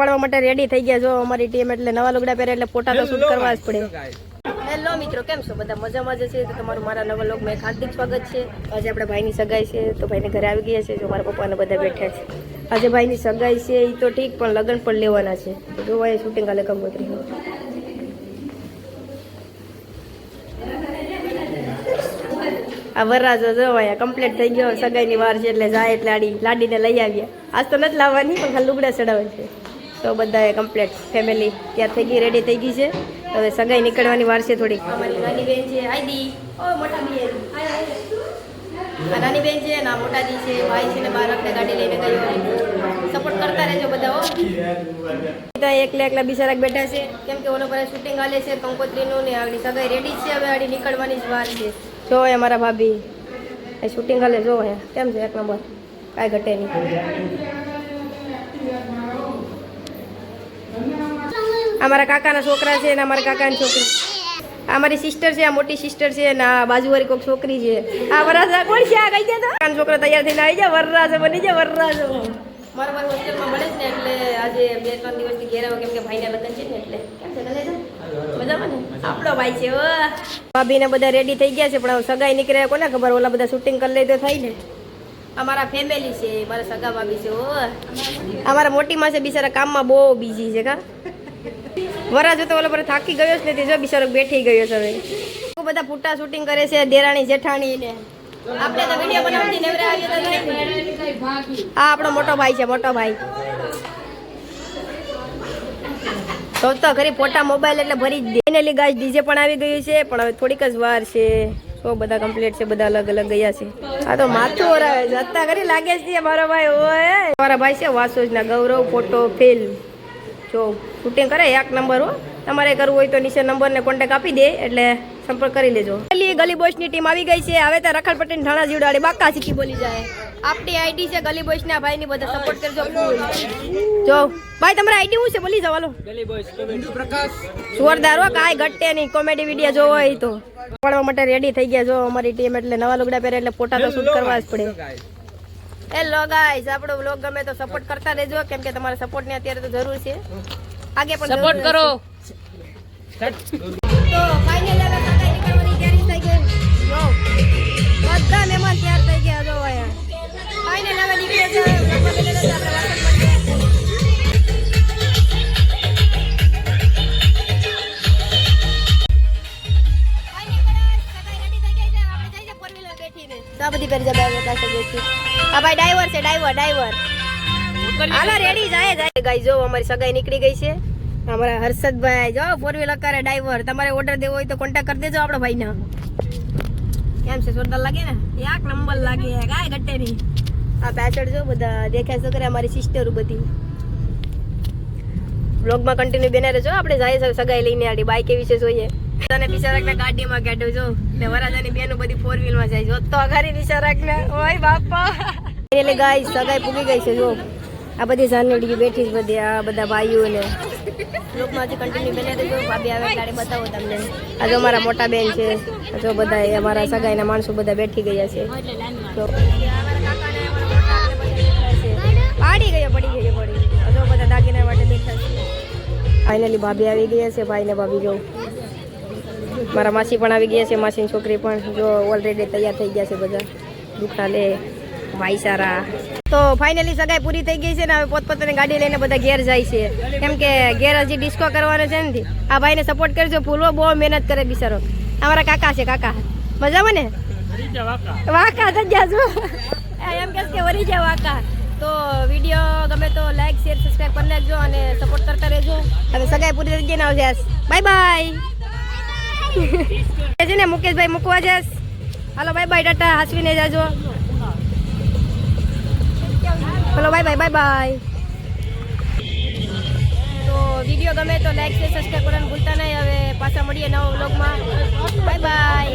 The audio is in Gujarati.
પાડવા માટે રેડી થઈ ગયા જો અમારી ટીમ એટલે નવા લુગડા પહેરે એટલે ફોટા તો શૂટ કરવા જ પડે. હેલો મિત્રો, કેમ છો? બધા મજામાં જ છે. તો તમારું મારા નવા લોક મેં હાર્દિક સ્વાગત છે. આજે આપણે ભાઈની સગાઈ છે, તો ભાઈને ઘરે આવી ગયા છે, જો મારા પપ્પાને બધા બેઠા છે. આજે ભાઈની સગાઈ છે એ તો ઠીક, પણ લગ્ન પણ લેવાના છે. તો જો ભાઈ શૂટિંગ કાલે કંકોત્રી આ વરરાજો જો અહીંયા કમ્પ્લીટ થઈ ગયો. સગાઈની વાર છે એટલે જાય એટલે લાડી લાડીને લઈ આવ્યા. આજ તો નથી લાવવાની, પણ ખાલી લુગડા ચડાવે છે. તો બધાએ કમ્પ્લીટ ફેમિલી ત્યાં થઈ ગઈ રેડી થઈ ગઈ છે. હવે સગાઈ નીકળવાની વાર છે થોડીક. અમારી નાની બેન છે આઈદી ઓ મોટા બેન. હાય, હાય. આ નાની બેન છે ના મોટા દી છે ભાઈ છે ને આપણે ગાડી લઈને ગયો સપોર્ટ કરતા રહેજો બધા હો. ત્યાં એકલા એકલા બિચારા બેઠા છે. કેમ કે ઓલો પર શૂટિંગ હાલે છે કંકોત્રીનું ને આગળ સગાઈ રેડી છે હવે આડી નીકળવાની જ વાર છે. જો એ અમારા ભાભી. એ શૂટિંગ હાલે જો કેમ છે? એક નંબર. કાંઈ ઘટે નહીં. અમારા કાકાના છોકરા છે ને અમારા કાકાની છોકરી. આ મારી સિસ્ટર છે આ મોટી સિસ્ટર છે ને આ બાજુવાળી કોઈક છોકરી છે. આ વરરાજા કોણ છે? આ કઈ ગયા છોકરા તૈયાર થઈને આવી જાય વરરાજો બની જાય વરરાજો. મારા ભાઈ હોસ્ટેલમાં મળે છે ને એટલે આજે બે ત્રણ દિવસથી ઘેર આવ્યો કેમ કે ભાઈના લગ્ન છે ને એટલે. કેમ છે મજામાં ને? આપણો ભાઈ છે ભાભીને બધા રેડી થઈ ગયા છે પણ સગાઈ નીકળે કોને ખબર? ઓલા બધા શૂટિંગ કરી લે તો થાય ને. અમારા ફેમિલી છે મારા સગા ભાભી છે અમારા મોટી માં છે બિચારા કામમાં બહુ બીજી છે કા? વરાજો તો ઓલો પર થાકી ગયો છે ને જો બિચારો બેઠી ગયો છે હવે. બધા ફૂટા શૂટિંગ કરે છે, દેરાણી જેઠાણી ને આપણે તો વિડિયો બનાવતી નેવરા આવીએ તો. આ આપણો મોટો ભાઈ છે, મોટો ભાઈ. તો તો ઘરે ફોટા મોબાઈલ એટલે ભરી જ ફાઇનલી ગાઈસ ડીજે પણ આવી ગયું છે, પણ હવે થોડીક જ વાર છે. તો બધા કમ્પ્લીટ છે, બધા અલગ અલગ ગયા છે. આ તો માથું ઓરાવે જતા ખરી લાગે છે મારો ભાઈ, ઓય. મારા ભાઈ છે, વાસોજના ગૌરવ ફોટો ફિલ્મ જો શૂટિંગ કરે એક નંબર હો. તમારે કરવું હોય તો નીચે નંબર ને કોન્ટેક આપી દે એટલે સંપર્ક કરી લેજો. ગલી ગલી બોયસની ટીમ આવી ગઈ છે. હવે તો રખડ પટેલ ઢાણા જીવડાડે બાકા શીખી બોલી જાય. આપણી આઈડી છે ગલી બોયસ ના ભાઈ ની બધા સપોર્ટ કરજો. જો ભાઈ તમારી આઈડી શું છે? બોલી જાવ હાલો. જોરદાર હો કાંઈ ઘટે નહીં. કોમેડી વીડિયો જોવો હોય તો. પડવા માટે રેડી થઈ ગયા જો અમારી ટીમ એટલે નવા લુગડા પહેરે એટલે ફોટા તો શૂટ કરવા જ પડે. હેલો ગાઈઝ આપણો વ્લોગ ગમે તો સપોર્ટ કરતા રહેજો. કેમ કે તમારા સપોર્ટની અત્યારે તો જરૂર છે. આગે પણ સપોર્ટ કરો. તો ફાઇનલ આ બધી કરી જાય પાસે બેસી આ ભાઈ ડ્રાઈવર છે ડ્રાઈવર ડ્રાઈવર હાલો રેડી જાય જાય. ગાઈ જો અમારી સગાઈ નીકળી ગઈ છે. અમારા હર્ષદભાઈ જો ફોર વ્હીલર કરે ડ્રાઈવર તમારે ઓર્ડર દેવો હોય તો કોન્ટેક્ટ કરી દેજો આપણા ભાઈને. કેમ છે જોરદાર લાગે ને? એક નંબર લાગે કાંઈ ઘટે નહીં આ પાછળ જો બધા દેખાય છે કરે અમારી સિસ્ટરો બધી. બ્લોગમાં કન્ટિન્યુ બેને રહેજો. આપણે જાય સગાઈ લઈને આડી. બાઈક એવી છે જોઈએ. તને બિચારાકને ગાડીમાં કાઢ્યો જો. ને વરાજાની બેનો બધી ફોર વ્હીલમાં જાય જો તો ઘરી બિચારાકને ઓય બાપા. એટલે ગાય સગાઈ પૂગી ગઈ છે, જો. આ બધી જાનડી બેઠી બધી, આ બધા ભાઈઓ ને કન્ટિન્યુ બેને રહેજો ભાભી આવે ગાડી બતાવો તમને. જો અમારા મોટા બેન છે. જો બધા અમારા સગાઈના માણસો બધા બેઠી ગયા છે. જો. પાડી ગયો, પડી ગયો, પડી જો બધા દાગીના માટે બેઠા છે. ફાઇનલી ભાભી આવી ગયા છે. ભાઈ ને ભાભી જો. મારા માસી પણ આવી ગયા છે, માસીની છોકરી પણ જો ઓલરેડી તૈયાર થઈ ગયા છે બધા. દુખા લે, ભાઈ સારા. તો ફાઇનલી સગાઈ પૂરી થઈ ગઈ છે ને, હવે પોતપોતાની ગાડી લઈને બધા ઘેર જાય છે. કેમ કે ઘેર હજી ડિસ્કો કરવાનો છે ને આ ભાઈને સપોર્ટ કરજો ભૂલો બહુ મહેનત કરે બિચારો. અમારા કાકા છે, કાકા. મજામાં ને? વાકા થઈ ગયા છો એમ કે વરી જાય વાકા. તો વીડિયો ગમે તો લાઈક શેર સબસ્ક્રાઈબ કરી નાખજો અને સપોર્ટ કરતા રહેજો. હવે સગાઈ પૂરી થઈ ગઈ ને આવશે બાય બાય છે ને મુકેશભાઈ, મૂકવા જશ હાલો બાય બાય ટાટા. હસવીને જાજો. Hello bye bye bye bye તો વીડિયો ગમે તો લાઈક શેર સબસ્ક્રાઈબ કરવાનું ભૂલતા નહીં. હવે પાછા મળીએ નવા વ્લોગમાં બાય બાય